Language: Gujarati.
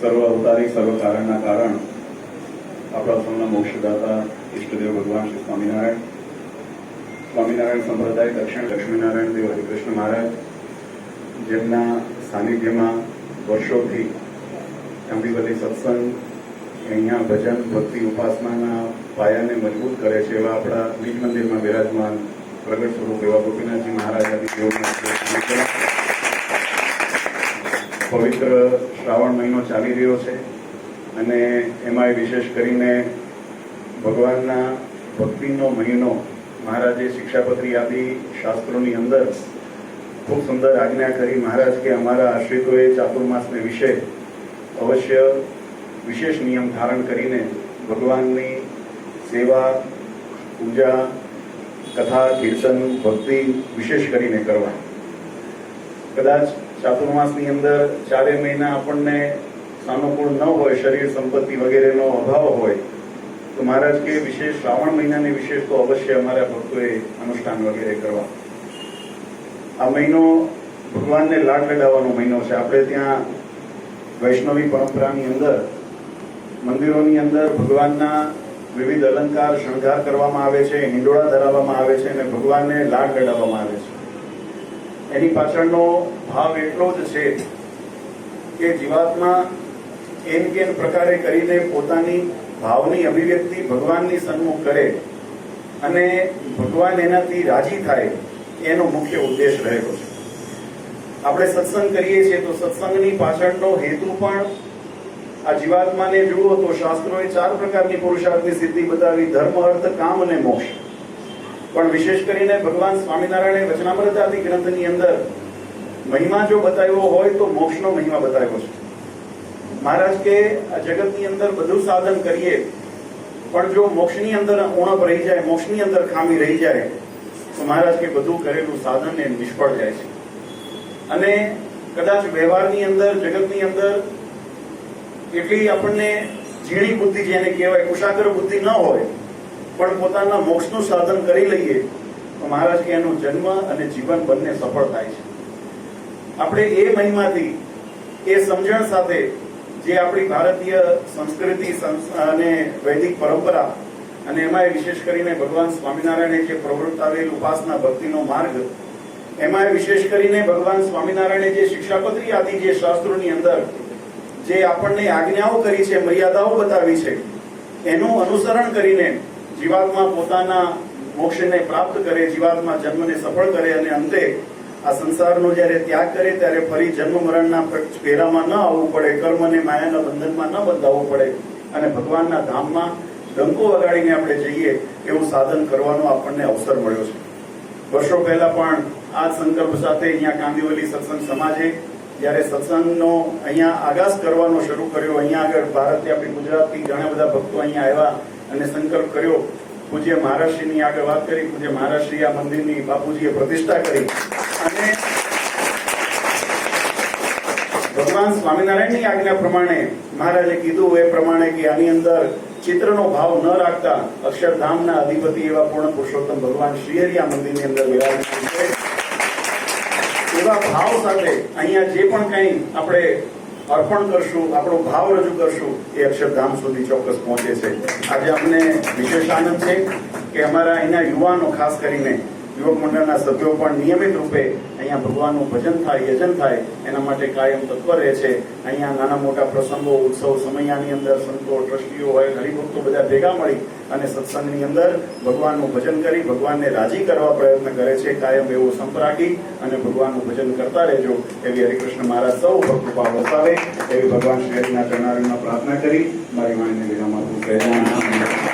સર્વ અવતારી, સર્વ કારણના કારણ આપણા સૌના મોક્ષદાતા ઈષ્ટદેવ ભગવાન શ્રી સ્વામિનારાયણ. સ્વામિનારાયણ સંપ્રદાય દક્ષિણ લક્ષ્મીનારાયણ દેવ હરિકૃષ્ણ મહારાજ, જેમના સાનિધ્યમાં વર્ષોથી અંબીવલી સત્સંગ, અહીંયા ભજન, ભક્તિ, ઉપાસનાના પાયાને મજબૂત કરે છે એવા આપણા બીજ મંદિરમાં બિરાજમાન પ્રગટ સ્વરૂપ એવા ગોપીનાથજી મહારાજ પવિત્ર શ્રાવણ મહિનો ચાલી રહ્યો છે અને એમાંય વિશેષ કરીને ભગવાનના ભક્તિનો મહિનો મહારાજે શિક્ષાપત્રી આદિ શાસ્ત્રોની અંદર ખૂબ સુંદર આજ્ઞા કરી મહારાજ કે અમારા આશ્રિતોએ ચાતુર્માસને વિશે અવશ્ય વિશેષ નિયમ ધારણ કરીને ભગવાનની સેવા, પૂજા કથા, કીર્તન, ભક્તિ વિશેષ કરીને કરવા કદાચ ચાતુર્માસની અંદર ચારે મહિના આપણને સાનુકૂળ ન હોય, શરીર સંપત્તિ વગેરેનો અભાવ હોય, તો મહારાજ કે વિશેષ શ્રાવણ મહિનાની વિશેષ તો અવશ્ય અમારા ભક્તોએ અનુષ્ઠાન વગેરે કરવા. આ મહિનો ભગવાનને લાડ લગાવવાનો મહિનો છે. આપણે ત્યાં વૈષ્ણવી પરંપરાની અંદર, મંદિરોની અંદર ભગવાનના વિવિધ અલંકાર શણગાર કરવામાં આવે છે, હિંડોળા ધરાવવામાં આવે છે અને ભગવાનને લાડ લડાવવામાં આવે છે. એની પાછળનો ભાવ એટલો જ છે કે જીવાત્મા એમ કેમ પ્રકારે કરીને પોતાની ભાવની અભિવ્યક્તિ ભગવાનની સન્મુખ કરે અને ભગવાન એનાથી રાજી થાય એનો મુખ્ય ઉદ્દેશ રહેલો છે. આપણે સત્સંગ કરીએ છીએ તો સત્સંગની પાછળનો હેતુ પણ આ જીવાત્માને જુઓ તો શાસ્ત્રોએ ચાર પ્રકારની પુરુષાર્થની સિદ્ધિ બતાવી, ધર્મ, અર્થ, કામ અને મોક્ષ. પણ વિશેષ કરીને ભગવાન સ્વામિનારાયણે વચનામૃત ગ્રંથની અંદર મહિમા જો બતાવ્યો હોય તો મોક્ષનો મહિમા બતાવ્યો છે. મહારાજ કે, આ જગતની અંદર બધું સાધન કરીએ, પણ જો મોક્ષની અંદર ઉણપ રહી જાય, મોક્ષની અંદર ખામી રહી જાય, તો મહારાજ કે બધું કરેલું સાધન એ નિષ્ફળ જાય છે. અને કદાચ વ્યવહારની અંદર, જગતની અંદર એટલી આપણને ઝીણી બુદ્ધિ જેને કહેવાય, કુશાગ્ર બુદ્ધિ ન હોય, પણ પોતાના મોક્ષનું સાધન કરી લઈએ, તો મહારાજ કે એનો જન્મ અને જીવન બંને સફળ થાય છે. આપણે એ મહિમાથી, એ સમજણ સાથે જે આપણી ભારતીય સંસ્કૃતિ અને વૈદિક પરંપરા, અને એમાં વિશેષ કરીને ભગવાન સ્વામિનારાયણે જે પ્રવૃત્તાવેલ ઉપાસના ભક્તિનો માર્ગ, એમાં વિશેષ કરીને ભગવાન સ્વામિનારાયણે જે શિક્ષાપત્રી આદિ જે શાસ્ત્રોની અંદર જે આપણને આજ્ઞાઓ કરી છે, મર્યાદાઓ બતાવી છે, એનું અનુસરણ કરીને જીવાત્મા પોતાના મોક્ષને પ્રાપ્ત કરે, જીવાત્મા જન્મને સફળ કરે અને અંતે આ સંસારનો જ્યારે ત્યાગ કરે, ત્યારે ફરી જન્મ મરણના ફેરામાં ન આવવું પડે કર્મને માયાના બંધનમાં ન બંધાવવું પડે અને ભગવાનના ધામમાં ડંકો વગાડીને આપણે જઈએ એવું સાધન કરવાનો આપણને અવસર મળ્યો છે. વર્ષો પહેલા પણ આ સંકલ્પ સાથે અહીંયા કાંદીવલી સત્સંગ સમાજે જ્યારે સત્સંગનો અહીંયા આગાસ કરવાનો શરૂ કર્યો, અહીંયા આગળ ભારતથી આપણી ગુજરાતથી ઘણા બધા ભક્તો અહીંયા આવ્યા અને સંકલ્પ કર્યો. પૂજ્ય મહારાષ્ટ્રીની આગળ વાત કરી, પૂજ્ય મહારાષ્ટ્રી આ મંદિરની બાપુજીએ પ્રતિષ્ઠા કરી. અને ભગવાન સ્વામિનારાયણની આજ્ઞા પ્રમાણે મહારાજે કીધું એ પ્રમાણે કે આની અંદર ચિત્રનો ભાવ ન રાખતા અક્ષરધામના અધિપતિ એવા પૂર્ણ પુરુષોત્તમ ભગવાન શ્રીહરિ આ મંદિરની અંદર વિરાજમાન છે. એવા ભાવ સાથે અહીંયા જે પણ કંઈ આપણે અર્પણ કરશું, આપણો ભાવ રજૂ કરશું, એ અક્ષરધામ સુધી ચોક્કસ પહોંચે છે. આજે અમને વિશેષ આનંદ છે કે અમારા અહીંના યુવાનો ખાસ કરીને યુવક મંડળના સભ્યો પણ નિયમિત રૂપે અહીંયા ભગવાનનું ભજન થાય, યજન થાય, એના માટે કાયમ તત્પર રહે છે. અહીંયા નાના મોટા પ્રસંગો, ઉત્સવ સમયાની અંદર સંતો, ટ્રસ્ટીઓ હોય, હરિભક્તો બધા ભેગા મળી અને સત્સંગની અંદર ભગવાનનું ભજન કરી, ભગવાનને રાજી કરવા પ્રયત્ન કરે છે. કાયમ એવો સંપ રાખી અને ભગવાનનું ભજન કરતા રહેજો. એવી હરિકૃષ્ણ મહારાજ સૌ પર કૃપા વરસાવે એવી ભગવાન શ્રી હરિના ચરણારીમાં પ્રાર્થના કરી. મારી વાણીને વિરામ આપું.